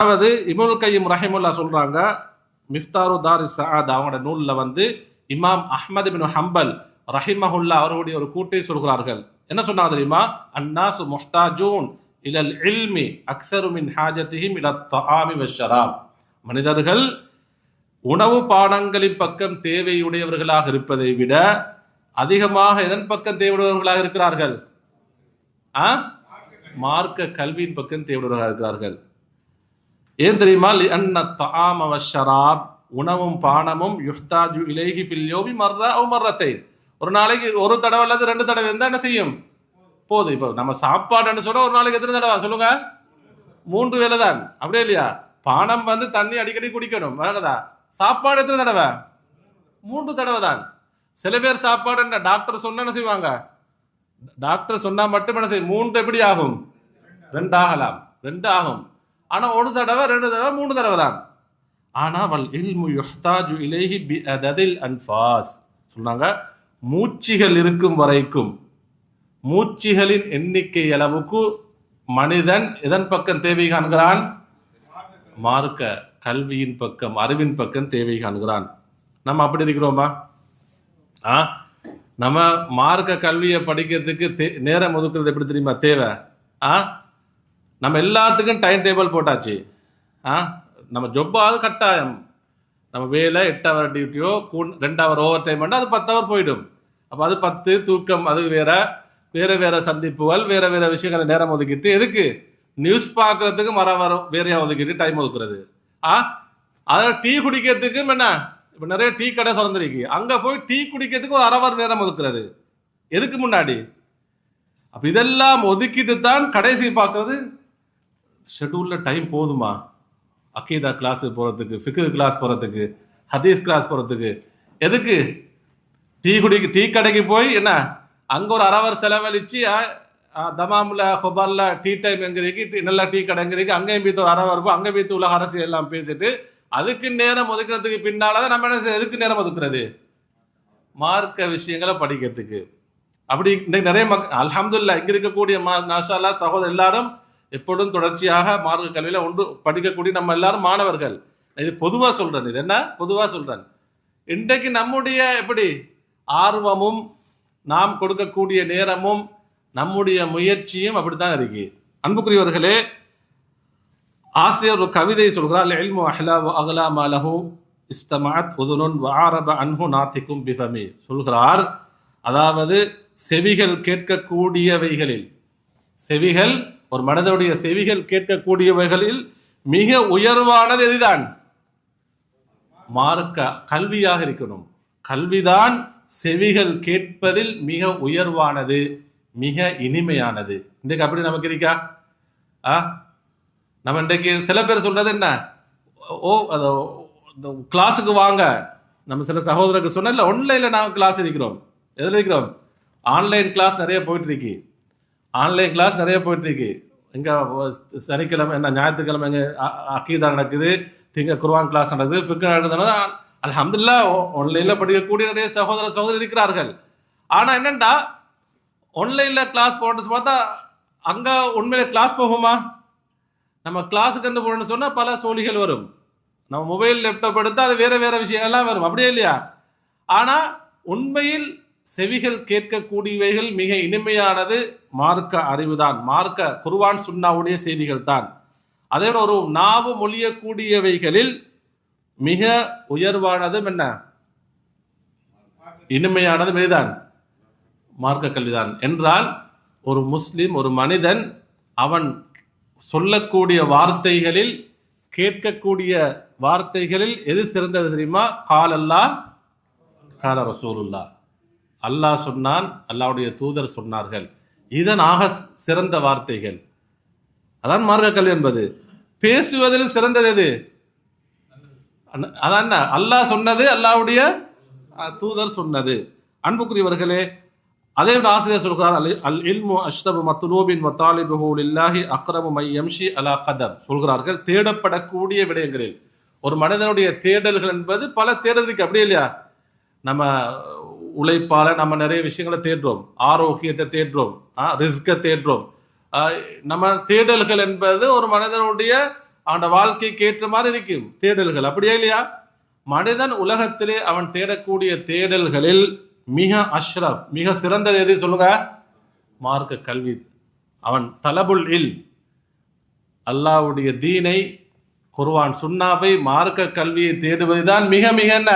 அதாவது இமுல் கையும் ரஹிமுல்லா சொல்றாங்க மிஃப்தாரு தாரி சஆத் அவங்களோட நூலில் வந்து இமாம் அஹ்மது பின் ஹம்பல் ரஹிமஹுல்லா அவர்களுடைய ஒரு கூட்டை சொல்கிறார்கள். என்ன சொன்னாங்க தெரியுமா? அன்னாசு முஹ்தாஜூன் இலல் இல்மி அக்சரு மின் ஹாஜத்திஹிம் இல தஆமி வஷராம் மனிதர்கள் உணவு பானங்களின் பக்கம் தேவையுடையவர்களாக இருப்பதை விட அதிகமாக எதன் பக்கம் தேவையுடையவர்களாக இருக்கிறார்கள்? ஆ? மார்க்க கல்வியின் பக்கம் தேவையுடையவர்களாக இருக்கிறார்கள். ஏன் தெரியுமா? அன்ன தாமவ ஷராப் உணவும் பானமும் யுஹ்தாஜு இலேஹி பில்யோபி மர்ரா ஓ மர்ரத்தை ஒரு நாளைக்கு ஒரு தடவை அல்லது ரெண்டு தடவை இருந்தால் என்ன செய்யும்? போதும். இப்போ நம்ம சாப்பாடுன்னு சொல்ல ஒரு நாளைக்கு எத்தனை தடவை? சொல்லுங்க. மூன்று வேலை தான் அப்படியே இல்லையா? பானம் வந்து தண்ணி அடிக்கடி குடிக்கணும். வழங்குதா சாப்பாடு எத்தனை தடவை? மூன்று தடவை தான் சில பேர் சாப்பாடு என்ன? டாக்டர் சொன்னா என்ன செய்வாங்க? டாக்டர் சொன்னா மட்டும் என்ன செய்யும்? மூன்று எப்படி ஆகும்? ரெண்டு ஆகலாம் ரெண்டு ஆகும். ஆனால் ஒரு தடவை ரெண்டு தடவை மூணு தடவை தான். ஆனால் அவள் இல்மு யுஹ்தாஜு இலேஹி பி அததில் அன்ஃபாஸ். சொன்னாங்க மூச்சிகள் இருக்கும் வரைக்கும் மூச்சிகளின் எண்ணிக்கை அளவுக்கு மனிதன் எதன் பக்கம் தேவை காண்கிறான்? மார்க்க கல்வியின் பக்கம் அறிவின் பக்கம் தேவை காண்கிறான். நம்ம அப்படி இருக்கிறோமா? ஆ? நம்ம மார்க்க கல்வியை படிக்கிறதுக்கு தே- நேரம் ஒதுக்குறது எப்படி தெரியுமா? தேவை. ஆ? நம்ம எல்லாத்துக்கும் டைம் டேபிள் போட்டாச்சு. ஆ? நம்ம ஜொப்பாவது கட்டாயம். நம்ம வேலை எட்டு ஹவர் டியூட்டியோ ரெண்டு ஹவர் ஓவர் டைம் பண்ணால் அது பத்து ஹவர் போயிடும். அப்போ அது பத்து தூக்கம் அது வேற. வேற வேற சந்திப்புகள் வேற வேற விஷயங்களை நேரம் ஒதுக்கிட்டு எதுக்கு? நியூஸ் பார்க்கறதுக்கு மர வர வேறையா ஒதுக்கிட்டு டைம் ஒதுக்குறது. ஆ? அதாவது டீ குடிக்கிறதுக்கும் என்ன? இப்போ நிறைய டீ கடை திறந்துருக்கு. அங்கே போய் டீ குடிக்கிறதுக்கு ஒரு அரை நேரம் ஒதுக்குறது. எதுக்கு முன்னாடி? அப்போ இதெல்லாம் ஒதுக்கிட்டு தான் கடைசி பார்க்கறது. ஷெட்யூலில் டைம் போதுமா? அக்கீதா கிளாஸுக்கு போகிறதுக்கு ஃபிக்கு கிளாஸ் போகிறதுக்கு ஹதீஸ் கிளாஸ் போகிறதுக்கு எதுக்கு? டீ குடிக்கு டீ கடைக்கு போய் என்ன? அங்கே ஒரு அரவர் செலவழித்து தமாமில் ஹொபாரில் டீ டைம் எங்கிறீங்க இருக்கு டீ- நல்ல டீ கடை அங்கேயும் பீத்து ஒரு அரவர் இருக்கும் அங்கே பீத்து உலக அரசியல் எல்லாம் பேசிட்டு அதுக்கு நேரம் ஒதுக்கிறதுக்கு பின்னால் தான் நம்ம என்ன எதுக்கு நேரம் ஒதுக்குறது? மார்க்க விஷயங்களை படிக்கிறதுக்கு. அப்படி இன்னைக்கு நிறைய மக் அலமதுல்லா இங்கே இருக்கக்கூடிய மா நாஷாலா சகோதரர் எல்லாரும் எப்பொழுதும் தொடர்ச்சியாக மார்க்க கல்வியில் ஒன்று படிக்கக்கூடிய நம்ம எல்லாரும் மாணவர்கள். இது பொதுவாக சொல்கிறேன் இது என்ன? பொதுவாக சொல்கிறேன் இன்றைக்கு நம்முடைய எப்படி? ஆர்வமும் நாம் கொடுக்கக்கூடிய நேரமும் நம்முடைய முயற்சியும் அப்படித்தான் இருக்கு. அன்புக்குரியவர்களே ஆசிரியர் ஒரு கவிதை சொல்கிறார். இல்மு அஹ்லா அகலா மலஹு இஸ்தமாத் உதுனுன் வஆரப அன்ஹு நாத்திக்கும் பிஃபமி. சொல்கிறார். அதாவது செவிகள் கேட்கக்கூடியவைகளில் செவிகள் ஒரு மனதுடைய செவிகள் கேட்கக்கூடியவைகளில் மிக உயர்வானது எதுதான்? மார்க்க கல்வியாக இருக்கணும். கல்விதான் செவிகள் கேட்பதில் மிக உயர்வானது மிக இனிமையானது. இன்றைக்கு அப்படி நமக்கு இருக்கா? ஆ? நம்ம இன்றைக்கு சில பேர் சொல்றது என்ன? ஓ அது கிளாஸுக்கு வாங்க. நம்ம சில சகோதரருக்கு சொன்ன இல்லை ஒன்லைனில் நாங்கள் கிளாஸ் இருக்கிறோம் எதில் இருக்கிறோம் ஆன்லைன் கிளாஸ் நிறைய போயிட்டு இருக்கு. ஆன்லைன் கிளாஸ் நிறைய போயிட்டு இருக்கு இங்கே சனிக்கிழமை என்ன ஞாயிற்றுக்கிழமை இங்கே அக்கீதா நடக்குது திங்க குர்வான் கிளாஸ் நடக்குது ஃபிக்கு நடக்குதுன்னா அலமதுல்லா ஆன்லைனில் படிக்கக்கூடிய நிறைய சகோதர சகோதரி இருக்கிறார்கள். ஆனால் என்னென்னா ஆன்லைனில் கிளாஸ் போட்டு பார்த்தா அங்கே உண்மையில கிளாஸ் போகுமா? நம்ம கிளாஸுக்கு வந்து போகணும்னு சொன்னால் பல சோழிகள் வரும். நம்ம மொபைல் லேப்டாப் எடுத்தால் அது வேற வேறு விஷயங்கள்லாம் வரும். அப்படியே இல்லையா? ஆனால் உண்மையில் செவிகள் கேட்கக்கூடியவைகள் மிக இனிமையானது மார்க்க அறிவுதான். மார்க்க குர்வான் சுன்னாவுடைய செய்திகள் தான் அதே ஒரு நாவு மொழியக்கூடியவைகளில் மிக உயர்வானதும் என்ன? இனிமையானது மெய்தான் மார்க்க கல்விதான். என்றால் ஒரு முஸ்லிம் ஒரு மனிதன் அவன் சொல்லக்கூடிய வார்த்தைகளில் கேட்கக்கூடிய வார்த்தைகளில் எது சிறந்தது தெரியுமா? கால் அல்லாஹ் கால ரசூலுல்லா. அல்லாஹ் சொன்னான் அல்லாஹ்வுடைய தூதர் சொன்னார்கள். இதன் ஆக சிறந்த வார்த்தைகள். அதான் மார்க்க கல்வி என்பது. பேசுவதில் சிறந்தது எது? அதான் என்ன? அல்லாஹ் சொன்னது அல்லாவுடைய தூதர் சொன்னது. அன்புக்குரியவர்களே அதே விட ஆசிரியர் சொல்கிறார் அல் அல் இல்மு அஷ்ரபு மத்துலூபின் வத்தாலிபுஹு இல்லாஹி அக்ரமு மையம்ஷி அலா கதம் சொல்கிறார்கள் தேடப்படக்கூடிய விடயங்களில். ஒரு மனிதனுடைய தேடல்கள் என்பது பல தேடலுக்கு அப்படியே இல்லையா? நம்ம உழைப்பால நம்ம நிறைய விஷயங்களை தேடுறோம். ஆரோக்கியத்தை தேடுறோம். ரிஸ்கை தேடுறோம். நம்ம தேடல்கள் என்பது ஒரு மனிதனுடைய அவனோட வாழ்க்கைக்கு ஏற்ற மாதிரி இருக்கும். தேடல்கள் அப்படியே இல்லையா? மனிதன் உலகத்திலே அவன் தேடக்கூடிய தேடல்களில் மிக அஷ்ரப் மிக சிறந்தது எது சொல்லுங்க? மார்க்க கல்வி. அவன் தலபுல் இல் அல்லாஹ்வுடைய தீனை குருவான் சுண்ணாவை மார்க்க கல்வியை தேடுவதுதான் மிக மிக என்ன?